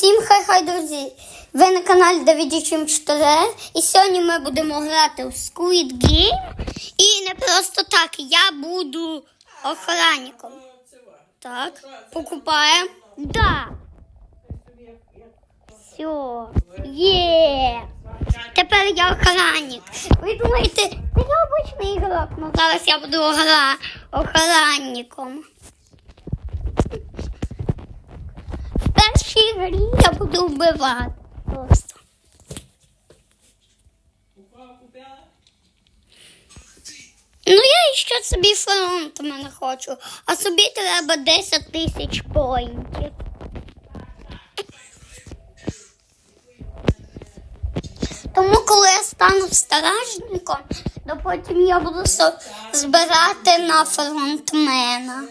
Всім хай-хай, друзі! Ви на каналі Давіді Чим 4 і сьогодні ми будемо грати в Squid Game. І не просто так, я буду охранником. Так, покупаємо. Да. Все. Є. Тепер я охранник. Ви думаєте, це я обичний ігрок, ну зараз я буду охранником. Першій грі я буду вбивати. Просто. Ну, я ще собі фронт мене хочу, а собі треба 10 тисяч поінтів. Тому, коли я стану стражником, то потім я буду збирати на фронтмена.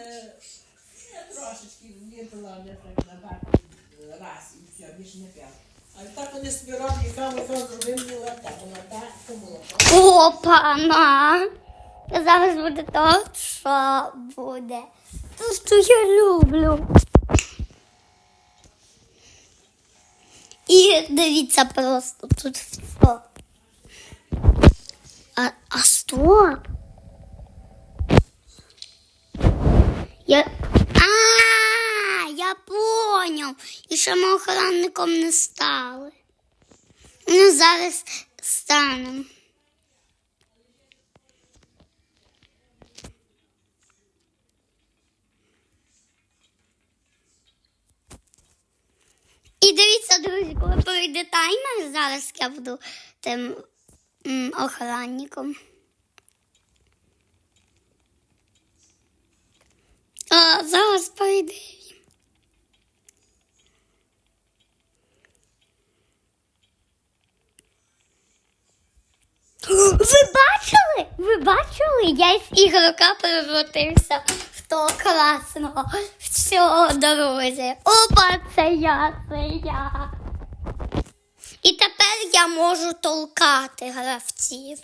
Я трошечки в'їздила не так на бак раз і все, більше. Але так вони собі роблять, яка вона зробив мені так, то молоко. Опана! Зараз буде то, що буде. То, що я люблю. І дивіться просто тут все. А, а стоп. Я... А, я поняв. Охранником не стали. Ну, зараз станемо. І дивіться, друзі, коли пройде таймер, зараз я буду тим м, охранником. Зараз пройде. він. Ви бачили? Ви бачили? Я з ігрока перевертився в того красного. Все, друзі. Опа, це я, це я. І тепер я можу толкати гравців.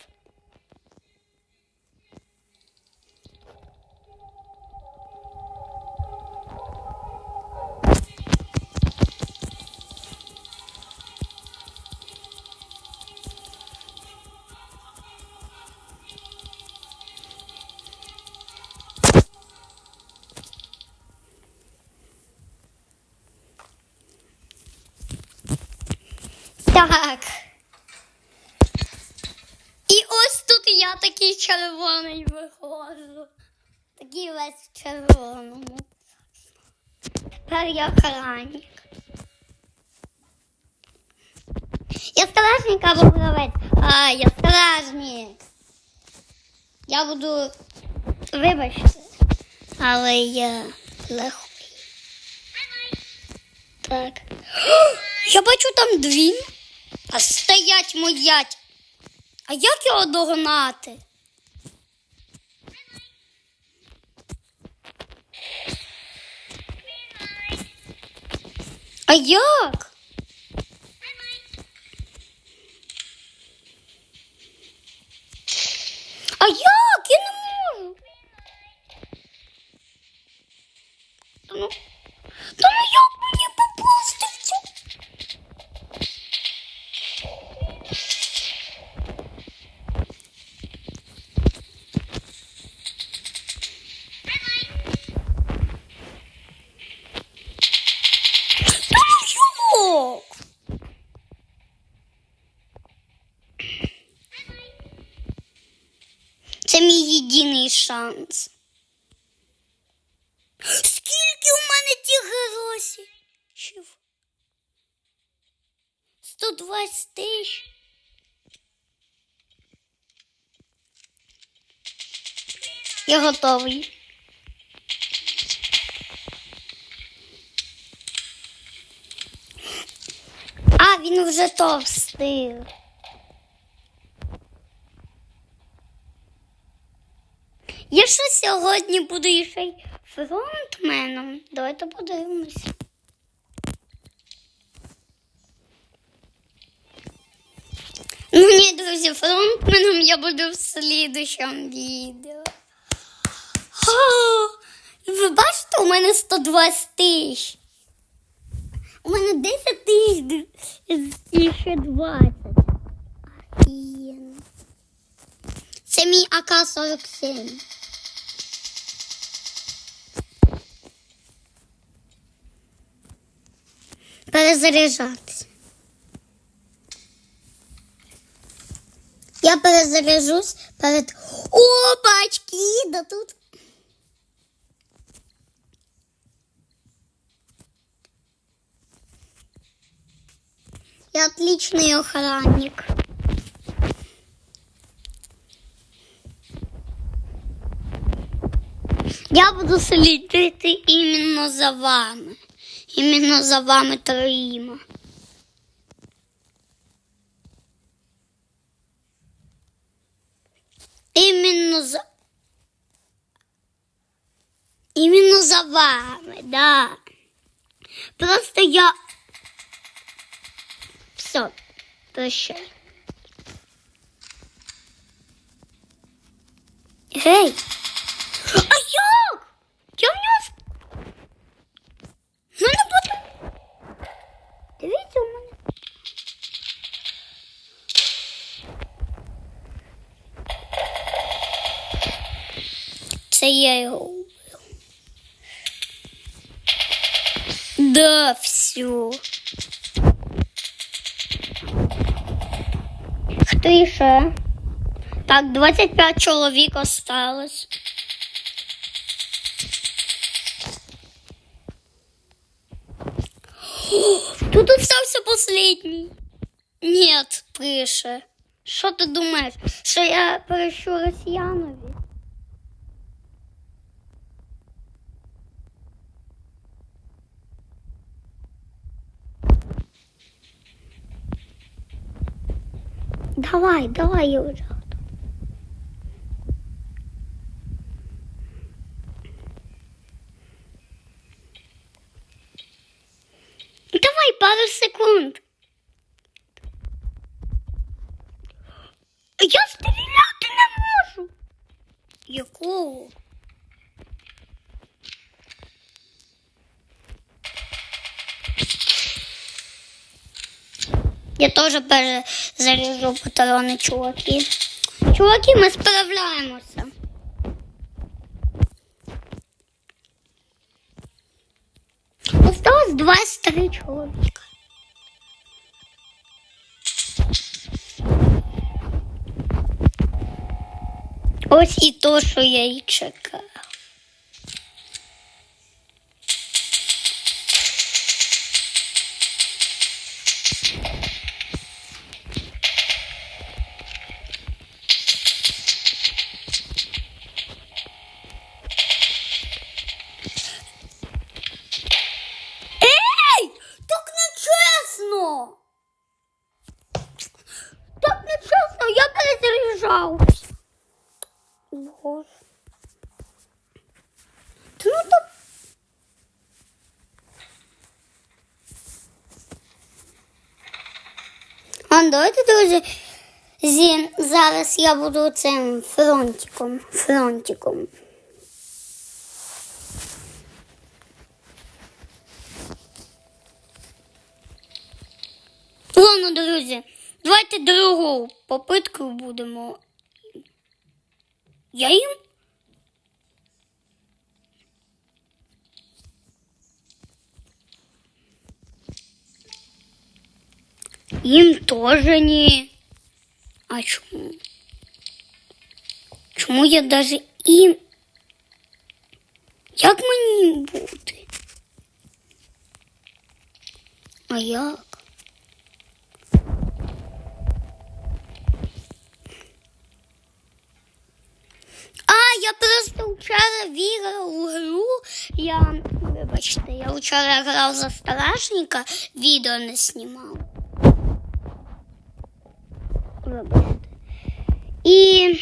Так. І ось тут я такий червоний виходжу. Такий весь в червоному. Тепер я охранник. Я стражник або гравець. А, я стражник. Я буду. Вибачте. Але я легкий. Так. Я бачу там дві. А стоять моять. А як його догнати? А як? А як? Це мій єдиний шанс. Скільки у мене тих грошей? 120 тисяч. Я готовий. А, він вже то. Я що сьогодні буду ще й фронтменом? Давайте подивимось. Ну ні, друзі, фронтменом я буду в слідущому відео. О, ви бачите, у мене 120 тисяч. У мене мене 10 тисяч і ще 20. Офігенно. Це мій АК-47. Перезаряджатися. Я перезаряжусь перед. Опачки! Да тут. Я отличный охранник. Я буду слідити іменно за вами. Іменно за вами троїма. Іменно за. Іменно за вами, да. Просто я. Все, прощай. Гей! Да, все. Хто ще? Так, 25 чоловік осталось. Тут остався последній. Нет, пише. Що ти думаєш? Що я перещу росіянові? Давай, давай, Юра. Давай пару секунд. Я стріляти не можу. Якого? Я теж перезаряжу патрони, чуваки. Чуваки, ми справляємося. Осталось 23 чоловіка. Ось і то, що я і чекав. Давайте, друзі, зі, зараз я буду цим фронтиком. Фронтиком. Ладно, друзі, давайте другу попитку будемо. Я їм. Їм теж ні. А чому? Чому я даже їм? Як мені їм бути? А як? А, я просто вчора віграв у гру. Я, вибачте, я вчора грав за страшника, відео не знімав. Вибачте. І.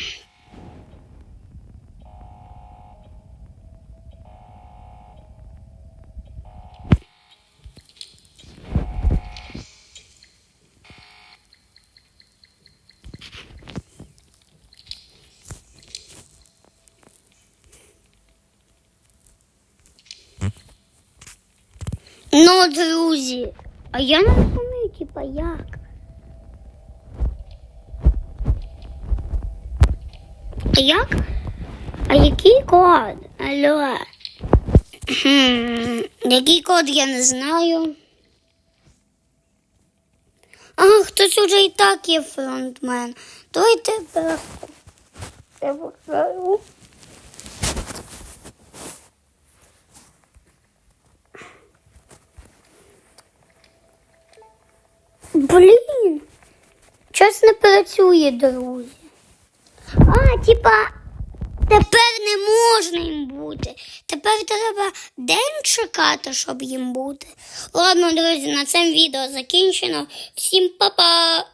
Ну, друзі, А я не розумію, типа, як? Як? А який код? Алло. Хм, який код я не знаю. А, хтось уже і так є фронтмен. Давайте перевірку. Я покажу. Блін, щось не працює, друзі. Типа, тепер не можна їм бути. Тепер треба день чекати, щоб їм бути. Ладно, друзі, на цьому відео закінчено. Всім па-па!